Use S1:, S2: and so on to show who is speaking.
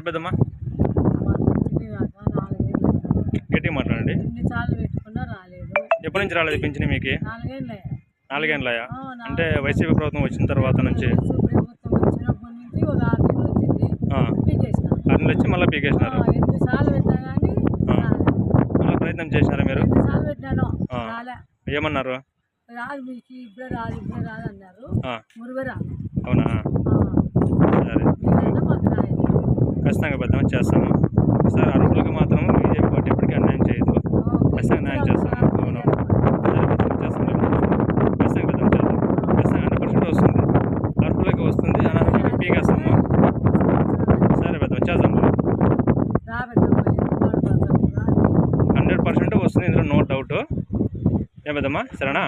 S1: రాక నాలుగేళ్ళు
S2: గట్టిగా మాట్లాడండి. ఎప్పటి నుంచి రాలేదు పింఛని మీకు?
S1: నాలుగేళ్ళే
S2: నాలుగేళ్ళయా అంటే వైసీపీ ప్రభుత్వం వచ్చిన తర్వాత నుంచి?
S1: నెలలు
S2: వచ్చి మళ్ళీ పీకేసినారు. మళ్ళీ ప్రయత్నం చేసినారా మీరు? ఏమన్నారు?
S1: రాదు మీకు ఇప్పుడే రాదు ఇప్పుడే రాదు అన్నారు.
S2: ఆ,
S1: మురుగు రాదు
S2: అవునా సరే
S1: మీరన్నా మాకు రాయదు
S2: ఖచ్చితంగా పెద్దమ్మ చేస్తాము సార్ అర్హులకు మాత్రం బీజేపీ పార్టీ ఎప్పటికీ అన్యాయం చేయదు ఖచ్చితంగా న్యాయం చేస్తాము అవును. చేస్తాం ఖచ్చితంగా పెద్దమ్మ చేస్తాం ఖచ్చితంగా హండ్రెడ్ పర్సెంట్ వస్తుంది. అర్హులకు వస్తుంది. అనర్హులకు పీకేస్తాము సరే పెద్దమ్మ చేద్దాం హండ్రెడ్ పర్సెంట్ వస్తుంది. ఇందులో నో డౌట్. ఏం పెద్దమ్మా? సరేనా?